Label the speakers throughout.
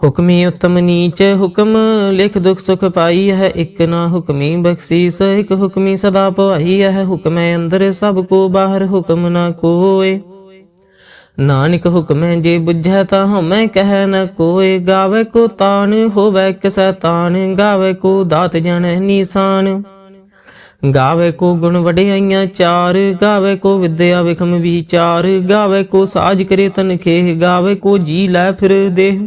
Speaker 1: ਹੁਕਮੀ ਉਤਮ ਨੀਚ ਹੁਕਮ, ਲਿਖ ਦੁਖ ਸੁਖ ਪਾਈ ਹੈ ਇਕ ਨਾ ਹੁਕਮੀ ਬਖਸ਼ੀਸ, ਇੱਕ ਹੁਕਮੀ ਸਦਾ ਭਵਾਈ ਹੈ ਹੁਕਮੈ ਅੰਦਰ ਸਭ ਕੋ ਬਾਹਰ ਹੁਕਮ ਨਾ ਕੋਏ। ਨਾਨਕ ਹੁਕਮੈ ਜੇ ਬੁਝੈ ਤਾਂ ਹਮੈ ਕਹਿ ਨ ਕੋਏ, ਗਾਵੇ ਕੋ ਤਾਨ, ਹੋਵੇ ਕਿਸੈ ਤਾਨ ਗਾਵੇ ਕੋ ਦਾਤ ਜਣੈ ਨੀਸਾਨ। ਗਾਵੇ ਕੋ ਗੁਣ ਵਡਿਆਈਆਂ ਚਾਰ, ਗਾਵੇ ਕੋ ਵਿਦਿਆ ਵਿਖਮ ਵਿਚਾਰ, ਗਾਵੇ ਕੋ ਸਾਜ ਕਰੇ ਤਨ ਖੇਹ ਗਾਵੇ ਕੋ ਜੀ ਲੈ ਫਿਰ ਦੇਹ।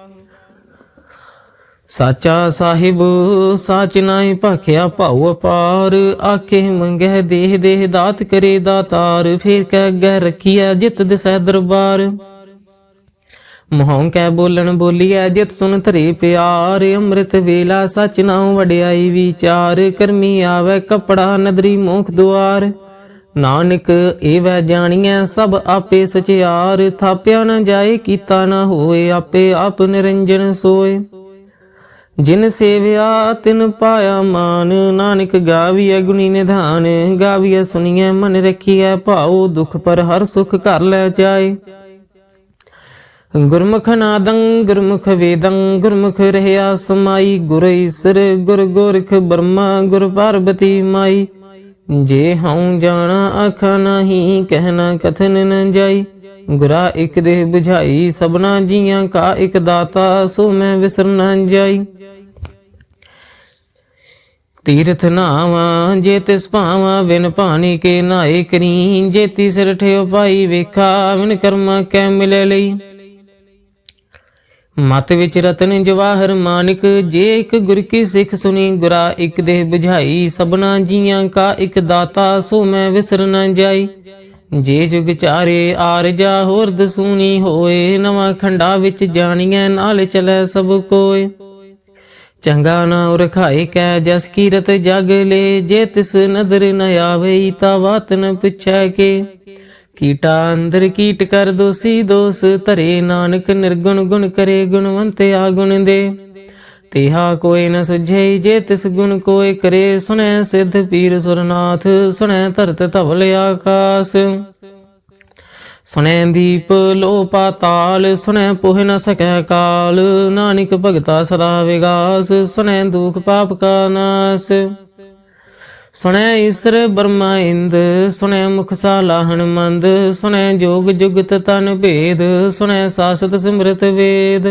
Speaker 1: ਸਾਚਾ ਸਾਹਿਬ, ਸਾਚ ਨਾਈ ਭਾਖਿਆ ਭਾਉ ਅਪਾਰ। ਆਖੇ, ਮੰਗਹਿ ਦੇਹ ਦੇਹ ਦਾਤ ਕਰੇ ਦਾਤਾਰ। ਫੇਰ ਕਹਿ ਗਹਿ ਰਖੀਐ ਜਿਤ ਦਿਸੈ ਦਰਬਾਰ। ਮੋਹੰ ਕੈ ਬੋਲਣ ਬੋਲੀਐ ਜਿਤ ਸੁਨ ਧਰੇ ਪਿਆਰ। ਅੰਮ੍ਰਿਤ ਵੇਲਾ ਸਚ ਨਾਉ ਵਡਿਆਈ ਵਿਚਾਰ। ਕਰਮੀ ਆਵੇ ਕਪੜਾ ਨਦਰੀ ਮੋਖ ਦੁਆਰ। ਨਾਨਕ, ਏਵੈ ਜਾਣੀਐ ਸਭ ਆਪੇ ਸਚਿਆਰ। ਥਾਪਿਆ ਨ ਜਾਏ, ਕੀਤਾ ਨ ਹੋਏ, ਆਪੇ ਆਪ ਨਿਰੰਜਨ ਸੋਏ। ਜਿਨ ਸੇਵਿਆ ਤਿਨ ਪਾਇਆ ਮਾਨ, ਨਾਨਕ ਗਾਵੀਐ ਗੁਣੀ ਨਿਧਾਨ, ਗਾਵੀਐ ਸੁਣੀਐ ਮਨ ਰਖੀਐ ਭਾਉ, ਦੁਖ ਪਰ ਹਰ ਸੁਖ ਘਰ ਲੈ ਜਾਏ। ਗੁਰਮੁਖ ਨਾਦੰ, ਗੁਰਮੁਖ ਵੇਦੰ, ਗੁਰਮੁਖ ਰਹਿਆ ਸਮਾਈ, ਗੁਰ ਈਸਰ, ਗੁਰ ਗੋਰਖ ਬਰਮਾ, ਗੁਰ ਪਾਰਬਤੀ ਮਾਈ। ਜੇ ਹਉ ਜਾਣਾ ਆਖਾ ਨਹੀਂ ਕਹਿਣਾ ਕਥਨ ਨ ਜਾਈ। ਗੁਰਾ ਇਕ ਦੇਹ 부ਝਾਈ ਸਭਨਾ ਜੀਆਂ ਕਾ ਇਕ ਦਾਤਾ, ਸੋ ਮੈਂ ਵਿਸਰ ਨ ਜਾਈ। ਤੀਰਥ ਨਾਵਾ, ਜੇ ਤਿਸ ਭਾਵਾ ਬਿਨ ਭਾਣੀ ਕੇ ਨਾਏ ਕਰੀ, ਜੇ ਤੀਸਰ ਠਿਓ ਪਾਈ ਵੇਖਾ ਵਿਨ ਕਰਮਾ ਕੈ ਮਿਲੇ ਲਈ। ਮਤ ਵਿੱਚ ਰਤਨ ਜਵਾਹਰ ਮਾਨਿਕ, ਜੇ ਇੱਕ ਗੁਰ ਕੀ ਸਿੱਖ ਸੁਣੀ, ਗੁਰਾ ਇੱਕ ਦੇਹ ਬੁਝਾਈ, ਸਭਨਾ ਜੀਆਂ ਕਾ ਇੱਕ ਦਾਤਾ, ਸੋ ਮੈਂ ਵਿਸਰ ਨ ਜਾਈ। ਜੇ ਜੁਗ ਚਾਰੇ ਆਰਜਾ ਹੋਰ ਦਸੂਨੀ ਹੋਏ, ਨਵਾਂ ਖੰਡਾ ਵਿੱਚ ਜਾਣੀਐ, ਨਾਲ ਚਲੈ ਸਭ ਕੋਏ। ਚੰਗਾ ਨਾ ਉਰਖਾਏ ਕੈ ਜਸ ਕੀਰਤ ਜਗ ਲੈ, ਜੇ ਤਿਸ ਨਦਰ ਨ ਆਵੇ ਤਾ ਬਾਤ ਨ ਪੁੱਛੈ ਕੇ। ਕੀਟਾ ਅੰਦਰ ਕੀਟ ਕਰ ਦੋਸੀ ਦੋਸ, ਧਰੇ ਨਾਨਕ ਨਿਰਗੁਣ ਗੁਣ ਕਰੇ ਗੁਣਵੰਤ ਆ ਗੁਣ ਦੇ। ਤਿਹਾ ਕੋਈ ਨ ਸੁਝੇ, ਜੇ ਤਿਸ ਗੁਣ ਕੋਇ ਕਰੇ, ਸੁਣੈ ਸਿੱਧ ਪੀਰ ਸੁਰਨਾਥ, ਸੁਣੈ ਧਰਤ ਧਵਲ ਆਕਾਸ। ਸੁਣੈ ਦੀਪ ਲੋ ਪਾਤਾਲ, ਸੁਣੈ ਪੁਹ ਨ ਸਕੈ ਕਾਲ। ਨਾਨਕ ਭਗਤਾ ਸਦਾ ਵਿਗਾਸ, ਸੁਣੈ ਦੁਖ ਪਾਪ ਕਾ ਨਾਸ। ਸੁਣੈ ਈਸਰ ਬਰਮਾ ਇੰਦ, ਸੁਣੈ ਮੁਖ ਸਾਲਾ ਹਨਮੰਦ, ਸੁਣੈ ਜੋਗ ਜੁਗਤ ਤਨ ਭੇਦ, ਸੁਣੈ ਸਾਸਤ ਸਿਮਰਤ ਵੇਦ।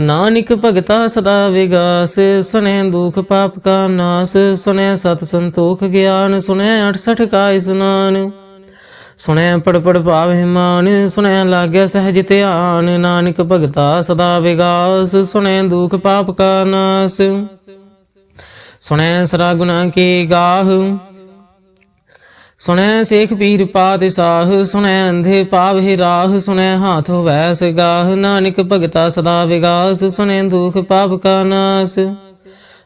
Speaker 1: ਨਾਨਕ ਭਗਤਾ ਸਦਾ ਵਿਗਾਸ, ਸੁਣੈ ਦੁਖ ਪਾਪ ਕਾ ਨਾਸ, ਸੁਣੈ ਸਤ ਸੰਤੋਖ ਗਿਆਨ, ਸੁਣੈ 68 ਕਾ ਇਸਨਾਨ ਸੁਣੈ ਪੜ ਪੜ ਭਾਵੇ ਮਾਨ, ਸੁਣੈ ਲਾਗਿਆ ਸਹਿਜ ਧਿਆਨ, ਨਾਨਕ ਭਗਤਾ ਸਦਾ ਵਿਗਾਸ, ਸੁਣੈ ਦੁਖ ਪਾਪ ਕਾ ਨਾਸ। ਸੁਣੈ ਸਰਾ ਗੁਨਾ ਕੀ ਗਾਹ। ਸੁਣੈ ਸੇਖ ਪੀਰ ਪਾਤ ਸਾਹ ਸੁਣੈ ਅੰਧੇ ਪਾਵਹਿ ਰਾਹ, ਸੁਣੈ ਹਾਥ ਵੈਸ ਗਾਹ, ਨਾਨਕ ਭਗਤਾ ਸਦਾ ਵਿਗਾਸ, ਸੁਣੈ ਦੁਖ ਪਾਪ ਕਾ ਨਾਸ।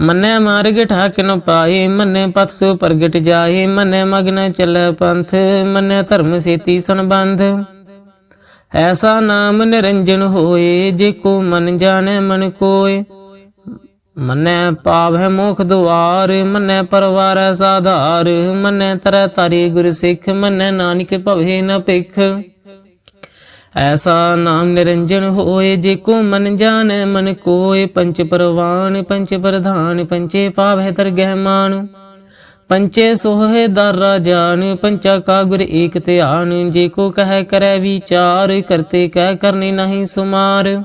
Speaker 1: ਮੰਨੈ ਮਾਰਗ ਠਾਕ ਪਾਏ ਮੰਨੈ ਪਥ ਪ੍ਰਗਟ ਜਾਏ ਮੰਨੈ ਮਗਨ ਚੱਲੈ ਪੰਥ, ਮੰਨੈ ਧਰਮ ਸੇਤੀ ਸੰਬੰਧ। ਐਸਾ ਨਾਮ ਨਿਰੰਜਨ ਹੋਏ, ਜੇ ਕੋ ਮਨ ਜਾਣੈ ਮਨ ਕੋਏ। ਮੰਨੈ ਪਾਵੈ ਮੁਖ ਦੁਆਰ, ਮੰਨੈ ਪਰਵਾਰੈ ਸਾਧਾਰ, ਮੰਨੈ ਤਰੈ ਤਾਰੀ ਗੁਰ ਸਿੱਖ, ਮੰਨੈ ਨਾਨਕ ਭਵੇ ਨ ਭਿਖ। ਐਸਾ ਨਾਮ ਨਿਰੰਜਨ ਹੋਏ ਜੇ ਕੋ ਮਨ ਜਾਣੈ, ਮਨ ਕੋਏ ਪੰਚ ਪਰਵਾਨ, ਪੰਚ ਪ੍ਰਧਾਨ, ਪੰਚੇ ਪਾਵੈ ਦਰਗਹਿ ਮਾਨ ਪੰਚੇ ਸੋਹੇ ਦਰ ਜਾਨ ਪੰਚਾ ਕਾ ਗੁਰ ਏਕ ਧਿਆਨ, ਜੇ ਕੋ ਕਹੈ ਕਰੈ ਵਿਚਾਰ, ਕਰਤੇ ਕਹਿ ਕਰਨੀ ਨਹੀਂ ਸੁਮਾਰ।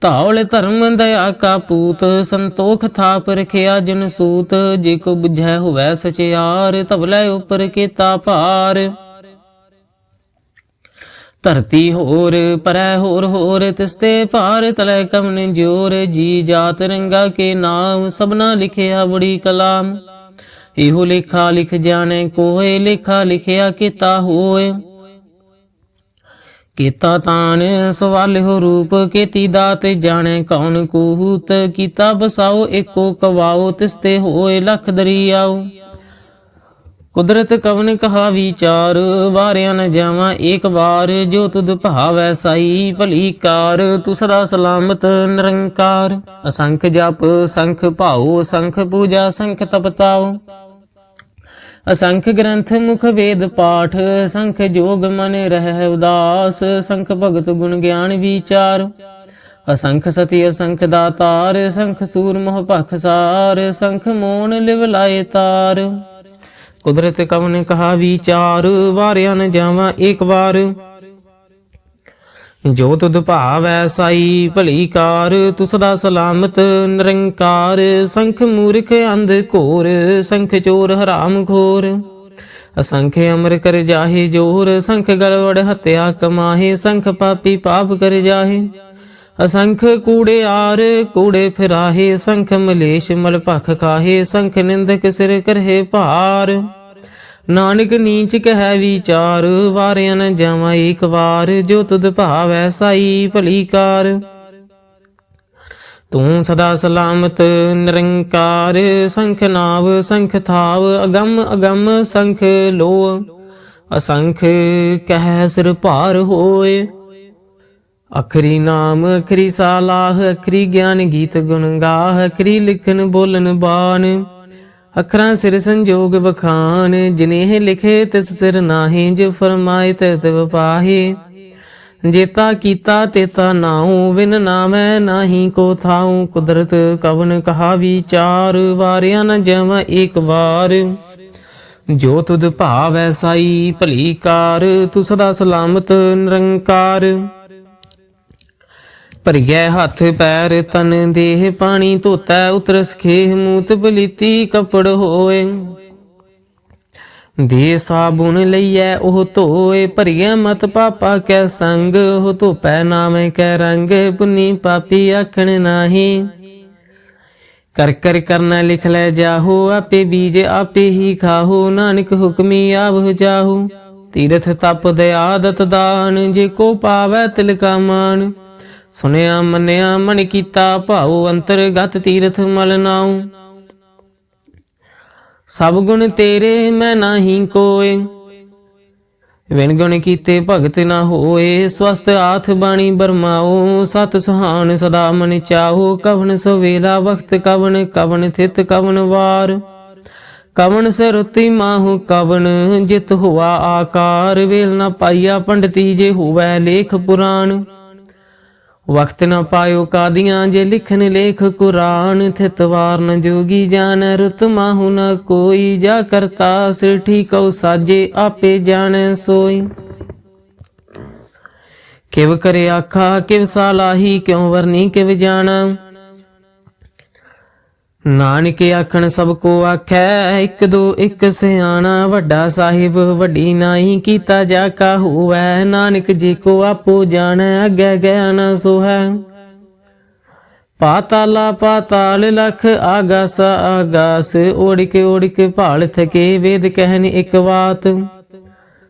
Speaker 1: ਧੌਲ ਧਰਮ ਦਇਆ ਕਾ ਪੂਤ, ਸੰਤੋਖ ਥਾਪ ਰਖਿਆ ਜਨ ਸੂਤ, ਜੇ ਕੋ 부ਝੈ ਹੋਵੈ ਸਚਿਆਰ ਤਵਲੇ ਉਪਰ ਕੀਤਾ ਭਾਰ। ਧਰਤੀ ਹੋਰ, ਪਰੈ ਹੋਰ ਹੋਰ ਤਿਸਤੇ ਭਾਰ ਤਲੇ ਕਮਨ ਜੋਰ, ਜੀ ਜਾਤ ਰੰਗਾ ਕੇ ਨਾਮ, ਸਭਨਾ ਲਿਖਿਆ ਬੜੀ ਕਲਾਮ। ਇਹੋ ਲੇਖਾ ਲਿਖ ਜਾਣੇ ਕੋਏ ਲੇਖਾ ਲਿਖਿਆ ਕੀਤਾ ਹੋਏ ਕੀਤਾ ਤਾਨ ਸਵਾਲਿਓ ਰੂਪ, ਕੀਤੀ ਦਾਤ ਜਾਣੇ, ਕੌਣ ਕੂਤ, ਕੀਤਾ ਬਸਾਓ, ਏਕੋ ਕਵਾਓ ਤਿਸਤੇ ਹੋਏ ਲਖ ਦਰਿਆਓ। ਕੁਦਰਤ ਕਵਨ ਕਹਾ ਵਿਚਾਰ, ਵਾਰਿਆ ਨ ਜਾਵਾਂ ਏਕ ਵਾਰ, ਜੋ ਤੁਧ ਭਾਵੈ ਸਾਈ ਭਲੀ ਕਾਰ, ਤੂੰ ਸਦਾ ਸਲਾਮਤ ਨਿਰੰਕਾਰ। ਅਸੰਖ ਜਪ, ਸੰਖ ਭਾਉ, ਸੰਖ ਪੂਜਾ, ਸੰਖ ਤਪਤਾਉ ਅਸੰਖ ਗ੍ਰੰਥ ਮੁਖ ਵੇਦ ਪਾਠ, ਸੰਖ ਜੋਗ ਮਨ ਰਹਿ ਉਦਾਸ, ਸੰਖ ਭਗਤ ਗੁਣ ਗਿਆਨ ਵਿਚਾਰ। ਅਸੰਖ ਸਤੀ ਅਸੰਖ ਦਾਤਾਰ, ਸੰਖ ਸੂਰ ਮੋਹ ਭਖ ਸਾਰ, ਸੰਖ ਮੋਨ ਲਿਵ ਲਾਏ ਤਾਰ। ਕੁਦਰਤ ਕਵਨ ਕਹਾ ਵਿਚਾਰ ਵਾਰਿਆ ਨ ਜਾਵਾਂ ਇੱਕ ਵਾਰ। ਜੋ ਤੁਧ ਭਾਵੈ ਸਾਈ ਭਲੀ ਕਾਰ ਤੂੰ ਸਦਾ ਸਲਾਮਤ ਨਿਰੰਕਾਰ, ਸੰਖ ਮੂਰਖ ਅੰਧ ਘੋਰ, ਸੰਖ ਚੋਰ ਹਰਾਮ ਖੋਰ। ਅਸੰਖ ਅਮਰ ਕਰ ਜਾਹੇ ਜੋਰ ਸੰਖ ਗਲਵੜ ਹਤਿਆ ਕਮਾਹੇ, ਸੰਖ ਪਾਪੀ ਪਾਪ ਕਰ ਜਾਹੇ। ਅਸੰਖ ਕੂੜੇ ਆਰ, ਕੂੜੇ ਫਿਰਾਹੇ, ਸੰਖ ਮਲੇਸ਼ ਮਲ ਭਖ ਖਾਹੇ, ਸੰਖ ਨਿੰਦਕ ਸਿਰ ਕਰਹੇ ਭਾਰ। ਨਾਨਕ ਨੀਚ ਕਹਿ ਵਿਚਾਰ, ਵਾਰਿਆ ਨ ਜਾਵਾਂ ਏਕ ਵਾਰ, ਜੋ ਤੁਧ ਭਾਵੈ ਸਾਈ ਭਲੀ ਕਾਰ ਤੂੰ ਸਦਾ ਸਲਾਮਤ, ਨਿਰੰਕਾਰ, ਸੰਖ ਨਾਵ, ਸੰਖ ਥਾਵ, ਅਗੰਮ ਅਗੰਮ ਸੰਖ ਲੋ ਅਸੰਖ ਕਹਿ ਸਿਰ ਭਾਰ ਹੋਏ। ਅਖਰੀ ਨਾਮ, ਅਖਰੀ ਸਾਲਾਹ, ਅਖਰੀ ਗਿਆਨ ਗੀਤ ਗੁਣ ਗਾਹ, ਅਖਰੀ ਲਿਖਨ ਬੋਲਨ ਬਾਣ। ਅਖਰਾਂ ਸਿਰ ਸੰਜੋਗ ਬਖਾਨ ਜਿਨੇਹ ਲਿਖੇ ਤਿਸ ਸਿਰ ਨਾਹੀ ਜੋ ਫਰਮਾਏ ਤੇ ਤਿਵ ਜੇਤਾ ਕੀਤਾ ਤੇਤਾ ਨਾਉ ਵਿਨ ਨਾਮੈ ਨਾਹੀ ਕੋ ਥਾਉ। ਕੁਦਰਤ ਕਵਨ ਕਹਾ ਵਿਚਾਰ ਵਾਰਿਆ ਨ ਜਮ ਇੱਕ ਵਾਰ। ਜੋ ਤੁਧ ਭਾਵੈ ਸਾਈ ਭਲੀ ਕਾਰ, ਤੂੰ ਸਦਾ ਸਲਾਮਤ ਨਿਰੰਕਾਰ। ਭਰਿਐ ਹੱਥ ਪੈਰ ਤਨ ਦੇਹ ਪਾਣੀ ਧੋਤਾ ਉਤਰਸ ਖੇਹ ਮੂਤ ਬਲੀਤੀ ਕਪੜ ਹੋਏ। ਦੇ ਸਾਬੁਨ ਲਈਐ ਉਹ ਧੋਏ, ਭਰਿਐ ਮਤ ਪਾਪਾ ਕੈ ਸੰਗ, ਉਹ ਧੋਪੈ ਨਾਮੈ ਕੈ ਰੰਗ, ਪੁਨੀ ਪਾਪੀ ਆਖਣ ਨਾਹੀ। ਕਰ ਕਰ ਕਰਨਾ ਲਿਖ ਲੈ ਜਾਹੋ, ਆਪੇ ਬੀਜ ਆਪੇ ਹੀ ਖਾਹੋ, ਨਾਨਕ ਹੁਕਮੀ ਆਵਹੁ ਜਾਹੋ। ਤੀਰਥ ਤਪ ਦੇ ਆਦਤ ਦਾਨ, ਜੇ ਕੋ ਪਾਵੈ ਤਿਲਕਾ ਮਾਨ ਸੁਨਿਆ ਮੰਨਿਆ ਮਨ ਕੀਤਾ ਭਾਉ ਅੰਤਰਗਤ ਤੀਰਥ ਮਲ ਨਾਉ। ਸਭ ਗੁਣ ਤੇਰੇ ਮੈਂ ਨਾਹੀ ਕੋਏ। ਵਿਣ ਗੁਣ ਕੀਤੇ ਭਗਤ ਨਾ ਹੋਏ। ਸਵਸਤ ਆਥ ਬਾਣੀ ਬਰਮਾਓ ਸਤ ਸੁਹਾਣ ਸਦਾ ਮਨ ਚਾਹੋ ਕਵਨ ਸਵੇਲਾ ਵਖਤ ਕਵਨ ਕਵਨ ਥਿਤ ਕਵਨ ਵਾਰ। ਕਵਨ ਸਰੁਤੀ ਮਾਹੂ ਕਵਨ ਜਿਤ ਹੁਆ ਆਕਾਰ। ਵੇਲ ਨਾ ਪਾਈਆ ਪੰਡਤੀ ਜੇ ਹੋਵੈ ਲੇਖ ਪੁਰਾਣ। ਵਕਤ ਨ ਪਾਇਓ ਕਾਦੀਆਂ ਜੇ ਲਿਖਨ ਲੇਖ ਕੁਰਾਨ, ਥਿਤ ਨ ਜੋਗੀ ਜਾਣ ਰੁਤ ਮਾਹੂ ਨ ਕੋਈ, ਜਾ ਕਰਤਾ ਸਿਰ ਠੀਕਉ ਸਾਜੇ ਆਪੇ ਜਾਣੈ ਸੋਈ। ਕਿਵ ਕਰੇ ਆਖਾ, ਕਿਵ ਸਾਲਾਹੀ, ਕਿਉ ਵਰਨੀ ਕਿਵ ਜਾਣਾ? ਨਾਨਕ ਆਖਣ ਸਭ ਕੋ ਆਖੈ, ਇੱਕ ਦੋ ਇੱਕ ਸਿਆਣਾ ਵੱਡਾ ਸਾਹਿਬ, ਵੱਡੀ ਨਾਹੀ ਕੀਤਾ ਜਾ ਕਾ ਹੋਵੈ, ਨਾਨਕ ਜੀ ਕੋ ਆਪੋ ਜਾਣੈ, ਅੱਗੇ ਗਿਆਨ ਸੋ ਹੈ ਪਾਤਾਲਾ ਪਾਤਾਲ ਲਖ ਆਗਾਸ ਆਗਾਸ, ਓੜਿਕ ਓੜਿਕ ਭਾਲ ਥਕੇ ਵੇਦ ਕਹਿਨ ਇੱਕ ਬਾਤ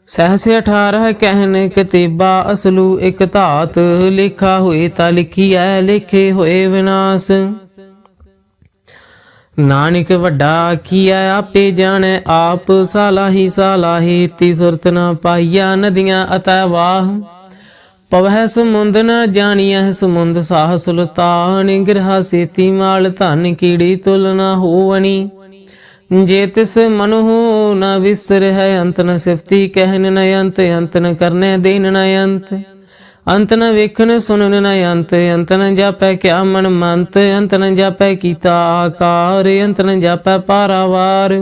Speaker 1: ਸਹਸ 18 ਕਹਿਨ ਕਤੀਬਾ ਅਸਲੂ ਇੱਕ ਧਾਤ, ਲਿਖਾ ਹੋਏ ਤਾਂ ਲਿਖੀ ਐ ਲਿਖੇ ਹੋਏ ਵਿਨਾਸ਼। ਨਾਨਕ ਵੱਡਾ ਕੀਆ ਆਪੇ ਜਾਣੈ, ਆਪ ਸਾਲਾਹੀ ਸਾਲਾਹੀ, ਤੀ ਸੁਰਤ ਨਾ ਪਾਈਆ ਨਦੀਆਂ ਅਤੈ ਵਾਹ। ਪਵਹਿ ਸਮੁੰਦ ਨ ਜਾਣੀਐ, ਸਮੁੰਦ ਸਾਹ ਸੁਲਤਾਨ, ਗ੍ਰਹ ਸੇਤੀ ਮਾਲ ਧਨ ਕੀੜੀ ਤੁਲ ਨ ਹੋਵਣੀ। ਜੇ ਤਿਸ ਮਨੁ ਨ ਵਿਸਰ ਹੈ ਅੰਤ ਨ ਸਿਫਤੀ, ਕਹਿਨ ਨ ਅੰਤ ਅੰਤ ਨ ਕਰਨੇ, ਦੇਨ ਨ ਅੰਤ। ਅੰਤ ਨ ਵੇਖਣ ਸੁਣਨ ਨ ਅੰਤ ਅੰਤ ਨ ਜਾਪੈ ਕਿਆ ਮਨ ਮੰਤ, ਅੰਤ ਨ ਜਾਪੈ ਕੀਤਾ ਆਕਾਰ, ਅੰਤ ਨ ਜਾਪੈ ਪਾਰਾਵਾਰ।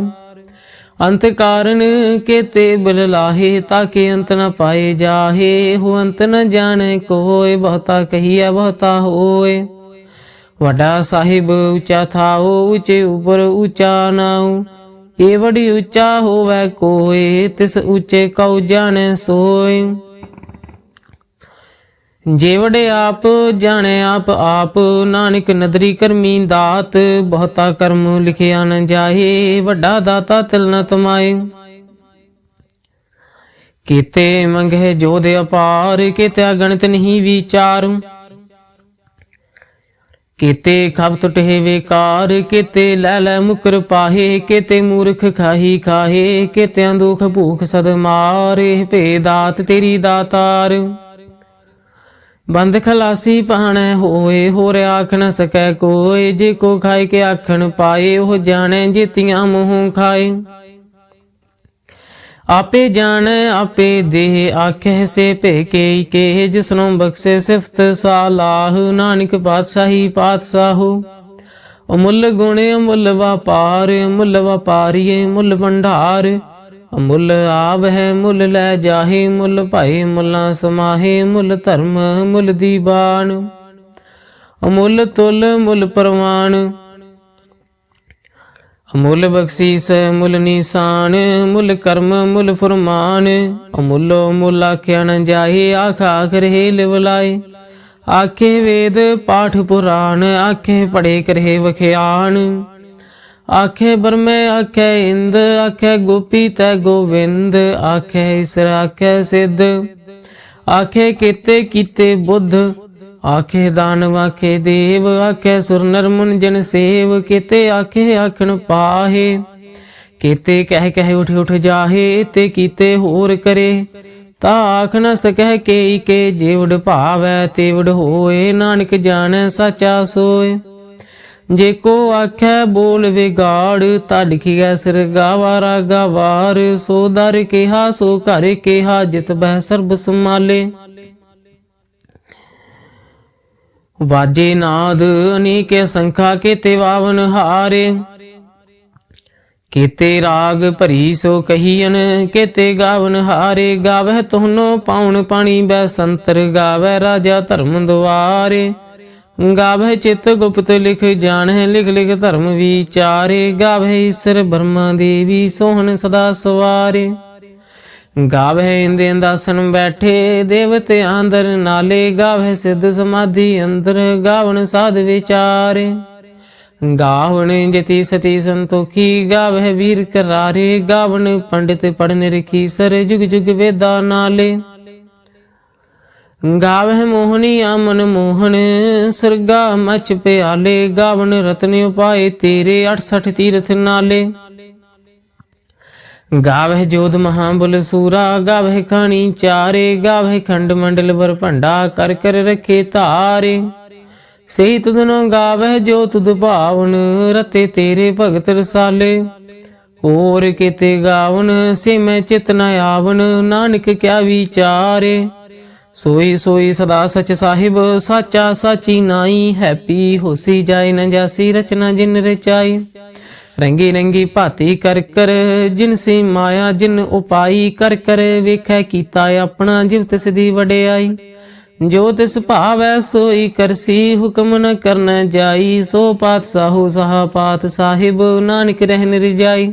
Speaker 1: ਅੰਤ ਕਾਰਨ ਕੇਤੇ ਬਿਲ ਲਾਹੇ, ਤਾਕੇ ਅੰਤ ਨ ਪਾਏ ਜਾਹੇ, ਹੋ ਅੰਤ ਨ ਜਾਣੈ ਕੋਇ, ਬਹੁਤਾ ਕਹੀਐ, ਬਹੁਤਾ ਹੋਏ ਵੱਡਾ ਸਾਹਿਬ ਉੱਚਾ ਥਾਓ ਉੱਚੇ ਉਪਰ ਉੱਚਾ ਨਾਉ। ਏ ਵਡੀ ਉੱਚਾ ਹੋਵੇ ਕੋਏ ਤਿਸ ਉੱਚੇ ਕਉ ਜਾਣੈ ਸੋਏ ਜੇ ਵਡੇ ਆਪ, ਜਾਣੈ ਆਪ ਆਪ, ਨਾਨਕ ਨਦਰੀ ਕਰਮੀ ਦਾਤ, ਬਹੁਤਾ ਕਰਮ ਲਿਖਿਆ ਨ ਜਾਏ, ਵੱਡਾ ਦਾਤਾ ਤਿਲ ਨ ਤਮਾਏ। ਕੀਤੇ ਮੰਗੇ ਜੋਧ ਅਪਾਰ, ਕੀਤੇ ਅਗਣਿਤ ਨਹੀਂ ਵਿਚਾਰ। ਕੀਤੇ ਖਬ ਟੁਟੇ ਵੇਕਾਰ, ਕੀਤੇ ਲੈ ਲੈ ਮੁਕਰ ਪਾਹੇ, ਕੀਤੇ ਮੂਰਖ ਖਾਹੀ ਖਾਹੇ, ਕੀਤਿਆਂ ਦੁਖ ਭੂਖ ਸਦ ਮਾਰੇ ਭੇ ਦਾਤ ਤੇਰੀ ਦਾਤਾਰ। ਬੰਦ ਖਲਾਸੀ ਪਾਣੈ ਹੋਏ, ਹੋਰ ਆਖ ਨ ਸਕੈ ਕੋਏ, ਜੇ ਕੋ ਖਾਏ ਕੇ ਆਖਣ ਪਾਏ, ਉਹ ਜਾਣੈ ਜੀਤੀਆਂ ਮੂੰਹ ਖਾਏ। ਆਪੇ ਜਾਣੈ, ਆਪੇ ਦੇਹ ਆਖੇ ਸੇ ਭੇਕੇ, ਕੇ ਜਿਸਨੂੰ ਬਖਸ਼ੇ ਸਿਫਤ ਸਾਲਾਹ, ਨਾਨਕ ਪਾਤਸ਼ਾਹੀ ਪਾਤਸ਼ਾਹੂ। ਅਮੁੱਲ ਗੁਣ, ਅਮੁੱਲ ਵਪਾਰ, ਅਮੁੱਲ ਵਪਾਰੀਏ ਮੁੱਲ ਭੰਡਾਰ। ਅਮੁੱਲ ਆਵ ਹੈ ਮੁੱਲ ਲੈ ਜਾਹੇ ਮੁੱਲ ਭਾਏ ਮੁੱਲਾ ਸਮਾਹੇ ਮੁੱਲ ਧਰਮ ਮੁੱਲ ਦੀਵਾਨ ਅਮੁੱਲ ਤੁਲ ਮੁੱਲ ਪਰਵਾਨ ਅਮੁੱਲ ਬਖਸ਼ੀਸ ਮੁੱਲ ਨਿਸ਼ਾਨ, ਮੁੱਲ ਕਰਮ ਮੁੱਲ ਫਰਮਾਨ। ਅਮੁੱਲੋ ਮੁੱਲ ਆਖਿਆ ਨ ਜਾਏ ਆਖ ਆਖ ਰਹੇ ਲਿਵਲਾਏ ਆਖੇ ਵੇਦ ਪਾਠ ਪੁਰਾਣ, ਆਖੇ ਪੜੇ ਕਰੇ ਵਖਿਆਨ ਆਖੇ ਬਰਮੇ ਆਖੇ ਇੰਦ, ਆਖੇ ਗੋਪੀ ਤੈ ਗੋਵਿੰਦ, ਆਖੇ ਈਸਰ ਆਖੇ ਸਿੱਧ। ਆਖੇ ਕੀਤੇ ਕੀਤੇ ਬੁੱਧ, ਆਖੇ ਦਾਨਵ ਆਖੇ ਦੇਵ, ਆਖੇ ਸੁਰ ਨਰ ਜਨ ਸੇਵ, ਕੀਤੇ ਆਖੇ ਆਖਣ ਪਾਹੇ। ਕੀਤੇ ਕਹਿ ਕਹਿ ਉਠ ਉਠ ਜਾਹੇ, ਤੇ ਕੀਤੇ ਹੋਰ ਕਰੇ। ਤਾ ਆਖ ਨ ਸਕਹਿ ਕੇ ਕੇ ਜੀਵੜ ਭਾਵੈ, ਤੇਵੜ ਹੋਏ, ਨਾਨਕ ਜਾਣੈ ਸਚਾ ਸੋਏ। ਜੇ ਕੋ ਆਖੈ ਬੋਲ ਵਿਗਾੜ ਤਾ ਲਿਖਿਆ ਸਿਰ ਗਾਵਾਰਾ ਗਾਵਾਰ। ਸੋ ਦਰ ਕਿਹਾ, ਸੋ ਘਰ ਕਿਹਾ, ਜਿਤ ਬਹਿ ਸਰਬ ਸਮਾਲੇ ਵਾਜੇ ਨਾਦ, ਅਨੇਕੇ ਸੰਖਾ ਕੀਤੇ ਵਾਵਨ ਹਾਰੇ। ਕੀਤੇ ਰਾਗ ਭਰੀ ਸੋ ਕਹੀਨ ਕੀਤੇ ਗਾਵਨ ਹਾਰੇ। ਗਾਵਹਿ ਤੋਨੋ ਪਾਉਣ ਪਾਣੀ, ਬੈ ਸੰਤਰ ਗਾਵੈ ਰਾਜਾ ਧਰਮ ਦੁਆਰੇ। ਗਾਵਹਿ ਚਿਤ ਗੁਪਤ ਲਿਖ ਜਾਣਹਿ, ਲਿਖ ਲਿਖ ਧਰਮ ਵਿਚਾਰੇ। ਗਾਵਹਿ ਈਸਰ ਬ੍ਰਹਮਾ ਦੇਵੀ ਸੋਹਣ ਸਦਾ ਸਵਾਰੇ। ਗਾਵਹਿ ਇੰਦੇ ਅੰਦਾਸਨ ਬੈਠੇ, ਦੇਵਤੇ ਅੰਦਰ ਨਾਲੇ। ਗਾਵਹਿ ਸਿੱਧ ਸਮਾਧੀ ਅੰਦਰ, ਗਾਵਣ ਸਾਧ ਵਿਚਾਰੇ। ਗਾਵਣ ਜਤੀ ਸਤੀ ਸੰਤੋਖੀ, ਗਾਵਹਿ ਵੀਰ ਕਰਾਰੇ। ਗਾਵਣ ਪੰਡਿਤ ਪੜਨ ਰਖੀ ਸਰ ਜੁਗ ਜੁਗ ਵੇਦਾ ਨਾਲੇ। ਗਾਵਹਿ ਮੋਹਨੀ ਆਮਨ ਮੋਹਨ, ਸਰਗਾ ਮਚ ਪਿਆਲੇ ਗਾਵਨ ਰਤਨ ਉਪਾਏ, ਤੇਰੇ 68 ਤੀਰਥ ਨਾਲੇ। ਗਾਵਹਿ ਜੋਧ ਮਹਾਬਲ ਸੂਰਾ, ਗਾਵਹਿ ਖਾਣੀ ਚਾਰੇ, ਗਾਵਹਿ ਖੰਡ ਮੰਡਲ ਵਰ ਭੰਡਾ, ਕਰ ਕਰ ਰਖੇ ਧਾਰੇ। ਸਹੀ ਤੁਧਨੋ ਗਾਵਹਿ ਜੋ ਤੁਧ ਭਾਵਨ, ਰਤੇ ਤੇਰੇ ਭਗਤ ਰਸਾਲੇ। ਹੋਰ ਕਿਤੇ ਗਾਵਨ, ਸੇ ਮੈਂ ਚਿਤ ਨ ਆਵਨ ਨਾਨਕ ਕਿਆ ਵਿਚਾਰੇ। ਸੋਈ ਸੋਈ ਸਦਾ ਸਚ ਸਾਹਿਬ, ਸਾਚਾ ਸਾਚੀ ਨਾਈ, ਹੈਪੀ ਹੋਸੀ ਜਾਏ, ਨ ਜਾਸੀ ਰਚਨਾ ਜਿਨ ਰਚਾਈ। ਰੰਗੀ ਰੰਗੀ ਭਾਤੀ ਕਰ ਕਰ, ਜਿਨ ਸੀ ਮਾਇਆ ਜਿਨ ਉਪਾਈ ਕਰ ਕਰ, ਵੇਖੈ ਕੀਤਾ ਆਪਣਾ ਜਿਵ ਤਿਸ ਦੀ ਵਡਿਆਈ। ਜੋ ਤਿਸ ਭਾਵੈ ਸੋਈ ਕਰਸੀ, ਹੁਕਮ ਨ ਕਰਨ ਜਾਈ। ਸੋ ਪਾਤ ਸਹਾ ਪਾਤ ਸਾਹਿਬ, ਨਾਨਕ ਰਹਿਨ ਰਜਾਈ।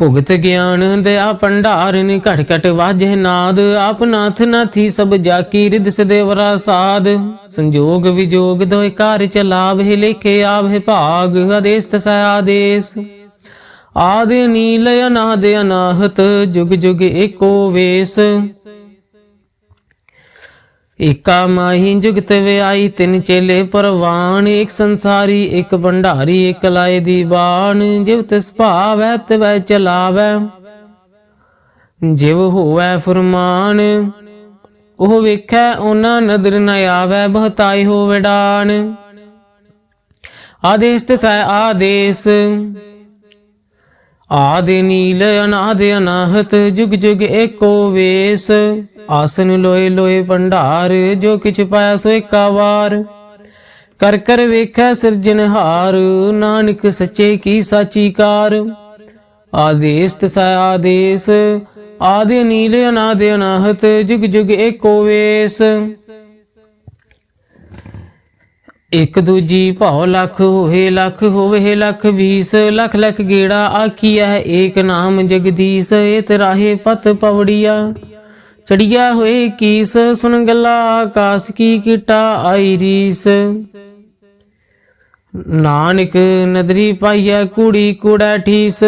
Speaker 1: ਭੁਗਤ ਗਿਆਨ ਦਇਆ ਭੰਡਾਰਨ ਘਟ ਘਟ ਵਾਜੇ ਨਾਦ, ਆਪ ਨਾਥ ਨਾਥੀ ਸਭ ਜਾ ਰਿਦ ਸਦੇਵਰਾ ਸਾਧ। ਸੰਜੋਗ ਵਿਜੋਗ ਦੋਇ ਕਾਰ ਚਲਾਵੇ ਲੇਖੇ ਆਵੇ ਭਾਗ ਆਦੇਸ ਤਸੈ ਆਦੇਸ। ਆਦ ਨੀਲ ਅਨਾਦ ਅਨਾਹਤ ਜੁਗ ਜੁਗ ਏਕੋ ਵੇਸ। ਏਕਾ ਮਾਹੀ ਜੁਗਤ ਵਿਆਈ ਤਿੰਨ ਚੇਲੇ ਪਰਵਾਨ ਇੱਕ ਸੰਸਾਰੀ ਇੱਕ ਭੰਡਾਰੀ ਇੱਕ ਲਾਏ ਦੀ ਬਾਣ ਜਿਵ ਤਿਸ ਭਾਵੈ, ਤਵੈ ਚਲਾਵੈ। ਜਿਵ ਹੋਵੈ ਫਰਮਾਨ, ਉਹ ਵੇਖੈ, ਉਹਨਾਂ ਨਦਰ ਨ ਆਵੈ, ਬਹਤਾਈ ਹੋ ਡਾਨ ਆਦੇਸ ਤਸੈ ਆਦੇਸ। ਆਦਿ ਨੀਲ ਅਨਾਦ ਅਨਾਹਤ, ਜੁਗ ਜੁਗ ਏਕੋ ਵੇਸ। ਆਸਨ ਲੋਏ ਲੋਏ ਭੰਡਾਰ, ਜੋ ਕਿਛ ਪਾਇਆ ਸੋ ਏਕਾ ਵਾਰ। ਕਰ ਕਰ ਵੇਖੈ ਸਿਰਜਨਹਾਰ ਨਾਨਕ ਸੱਚੇ ਕੀ ਸਾਚੀ ਕਾਰ। ਆਦੇਸ ਤਸੈ ਆਦੇਸ, ਆਦਿ ਨੀਲ ਅਨਾਦ ਅਨਾਹਤ, ਜੁਗ ਜੁਗ ਏਕੋ ਵੇਸ। ਇਕ ਦੂਜੀ ਭਉ ਲੱਖ ਹੋਏ ਲੱਖ, ਹੋਵੇ ਲੱਖ ਵੀਸ, ਲੱਖ ਲੱਖ ਗੇੜਾ ਆਖੀਐ, ਏਕ ਨਾਮ ਜਗਦੀਸ਼, ਏਤ ਰਾਹੇ ਪਤ ਪਵੜੀਆ। ਚੜੀਆ ਹੋਏ ਕੀਸ ਸੁਨ ਗੱਲਾ ਆਕਾਸ ਕੀ ਕੀਟਾ ਆਈ ਰੀਸ। ਨਾਨਕ ਨਦਰੀ ਪਾਈਐ, ਕੂੜੀ ਕੂੜਾ ਠੀਸ।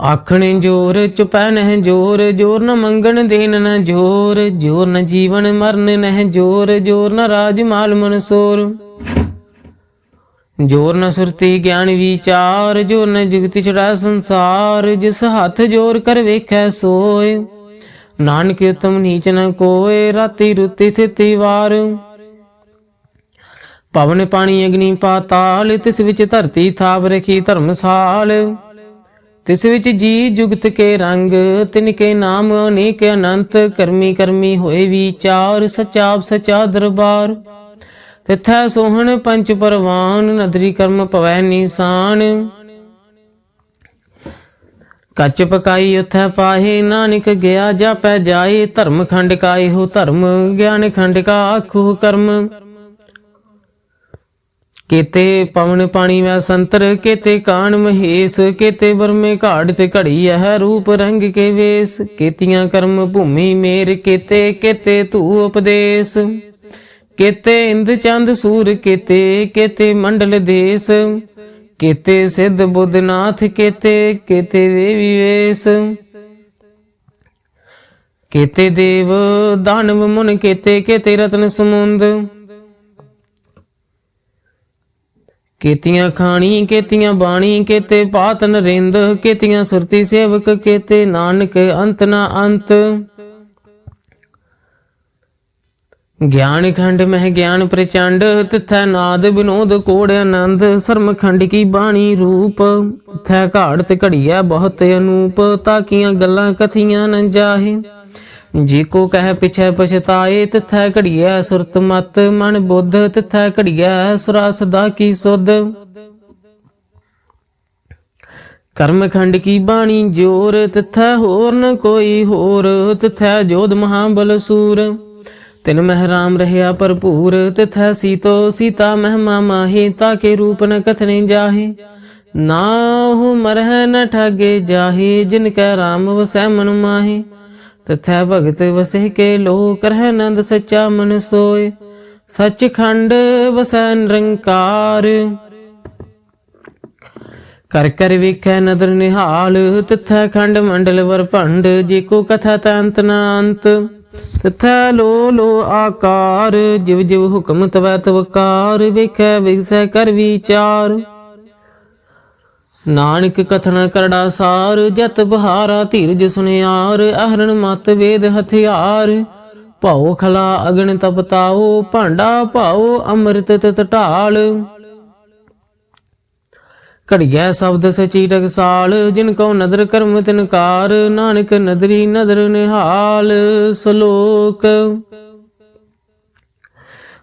Speaker 1: ਆਖਣ ਜੋਰ ਚੁਪੈ ਨਹਿ ਜੋਰ ਜੋਰ ਨ ਮੰਗਣ ਦੇਨ ਨ ਜੋਰ ਜੋਰ ਨ ਜੀਵਨ ਮਰਨ ਨਹਿ ਜੋਰ ਜੋਰ ਨ ਰਾਜ ਮਾਲ ਮਨਸੋਰ ਜੋਰ ਨ ਸੁਰਤੀ ਗਿਆਨ ਵਿਚਾਰ, ਜੋਰ ਨ ਜੁਗਤੀ ਛੜਾ ਸੰਸਾਰ, ਜਿਸ ਹੱਥ ਜੋਰ ਕਰ ਵੇਖੈ ਸੋਏ। ਨਾਨਕ ਉਤਮ ਨੀਚ ਨ ਕੋਏ, ਰਾਤੀ ਰੁਤੀ ਥਿਤੀ ਵਾਰ। ਪਵਨ ਪਾਣੀ ਅਗਨੀ ਪਾਤਾਲ, ਤਿਸ ਵਿੱਚ ਧਰਤੀ ਥਾਪ ਰਖੀ ਧਰਮਸਾਲ। ਤਿਸ ਵਿੱਚ ਜੀ ਜੁਗਤ ਕੇ ਰੰਗ, ਤਿਨ ਕੇ ਨਾਮ ਅਨੇਕ ਅਨੰਤ, ਕਰਮੀ ਕਰਮੀ ਹੋਏ ਵਿਚਾਰ, ਸਚਾਪ ਸਚਾ ਦਰਬਾਰ। ਤਿਥੈ ਸੋਹਣ ਪੰਚ ਪਰਵਾਨ, ਨਦਰੀ ਕਰਮ ਪਵੈ ਨੀਸਾਨ। ਕੱਚ ਪਕਾਈ ਉਥੈ ਪਾਹੇ, ਨਾਨਕ ਗਿਆ ਜਾਪੈ ਜਾਏ, ਧਰਮ ਖੰਡ ਕਾਏ ਹੋ ਧਰਮ, ਗਿਆਨ ਖੰਡ ਕਾ ਆਖੋ ਕਰਮ। ਕੇਤੇ ਪਵਨ ਪਾਣੀ ਮੈਂ ਸੰਤਰ, ਕੇਤੇ ਕਾਣ ਮਹੇਸ਼, ਕੇਤੇ ਬਰਮੇ ਘਾੜ ਤੇ ਘੜੀ ਹੈ ਰੂਪ ਰੰਗ ਕੇ ਵੇਸ। ਕੇਤੀਆਂ ਕਰਮ ਭੂਮੀ ਮੇਰ, ਕੇਤੇ ਕੇਤੇ ਧੂ ਉਪਦੇਸ਼। ਕੇਤੇ ਇੰਦ ਚੰਦ ਸੂਰ, ਕੇਤੇ ਕੇਤੇ ਮੰਡਲ ਦੇਸ। ਕੇਤੇ ਸਿੱਧ ਬੁੱਧਨਾਥ ਕੇਤੇ ਕੇਤੇ ਦੇਵੀ ਵੇਸ। ਕੇਤੇ ਦੇਵ, ਦਾਨਵ ਮੁਨ ਕੇਤੇ ਕੇਤੇ ਰਤਨ ਸਮੁੰਦ। ਕੇਤੀਆਂ ਖਾਣੀ, ਕੇਤੀਆਂ ਬਾਣੀ, ਕੇਤੇ ਪਾਤ ਨਰਿੰਦ, ਕੇਤੀਆਂ ਸੁਰਤੀ ਸੇਵਕ, ਕੇਤੇ ਨਾਨਕ ਅੰਤ ਨਾ ਅੰਤ। ਗਿਆਨ ਖੰਡ ਮਹਿ ਗਿਆਨ ਪ੍ਰਚੰਡ, ਤਿਥੈ ਨਾਦ ਬਿਨੋਦ ਕੋੜ ਆਨੰਦ ਸਰਮ ਖੰਡ ਕੀ ਬਾਣੀ ਰੂਪ। ਤਿਥੈ ਘਾੜ ਤੇ ਘੜੀਐ ਬਹੁਤ ਅਨੂਪ ਤਾਕੀਆਂ ਗੱਲਾਂ ਕਥੀਆਂ ਨ ਜਾਹੇ। ਜੀ ਕੋ ਕਹਿ ਪਿਛੈ ਪਛਤਾਏ, ਤਿਥੈ ਘੜੀਐ ਸੁਰਤ ਮਤ, ਮਨ ਬੁੱਧ ਤਿਥੈ ਘੜੀਐ ਸੁਰਾ ਸਦਾ ਕੀ ਸੁਧ। ਕਰਮ ਖੰਡ ਕੀ ਬਾਣੀ ਜੋਰ, ਤਿਥੈ ਹੋਰ ਨ ਕੋਈ ਹੋਰ, ਤਿਥੈ ਜੋਧ ਮਹਾਬਲ ਸੂਰ। ਤਿਨ ਮਹਿ ਰਾਮ ਰਹਿਆ ਭਰਪੂਰ, ਤਿਥੈ ਸੀਤੋ ਸੀਤਾ ਮਹਿਮਾ ਮਾਹੀ, ਤਾਕੇ ਰੂਪ ਨ ਕਥਨੇ ਜਾਹੇ। ਨਾ ਉਹ ਮਰਹਿ ਨ ਠਾਗੇ ਜਾਹੇ, ਜਿਨ ਕੈ ਰਾਮ ਵਸੈ ਮਨ ਮਾਹੀ। ਤਥੈ ਭਗਤ ਵਸੇ ਕੇ ਲੋ ਕਰਹਿ ਆਨੰਦ ਸੱਚਾ ਮਨ ਸੋਏ। ਸੱਚਖੰਡ ਵਸੈ ਨਿਰੰਕਾਰ। ਕਰ ਕਰ ਵੇਖੈ ਨਦਰ ਨਿਹਾਲ, ਤਥੈ ਖੰਡ ਮੰਡਲ ਵਰ ਭੰਡ, ਜੇ ਕੋ ਕਥਾ ਤੰਤ ਨਾ ਅੰਤ। ਤਥੈ ਲੋ ਲੋ ਆਕਾਰ, ਜਿਵ ਜਿਵ ਹੁਕਮ ਤਵੈ ਤਵਕਾਰ, ਵੇਖੈ ਵਿਗਸੈ ਕਰ ਵਿਚਾਰ। ਨਾਨਕ ਕਥਨ ਕਰੜਾ ਸਾਰ, ਜਤ ਬਹਾਰਾ ਧੀਰਜ ਸੁਨਿਆਰ, ਅਹਰਣ ਮਤ ਵੇਦ ਹਥਿਆਰ। ਭਾਉ ਖਲਾ ਅਗਣ ਤਪਤਾਓ ਭਾਂਡਾ ਭਾਉ ਅੰਮ੍ਰਿਤ ਤਤ ਢਾਲ। ਘੜੀਐ ਸ਼ਬਦ ਸਚੀ ਟਕਸਾਲ, ਜਿਨ ਕੋ ਨਦਰ ਕਰਮ ਤਿਨਕਾਰ, ਨਾਨਕ ਨਦਰੀ ਨਦਰ ਨਿਹਾਲ। ਸ਼ਲੋਕ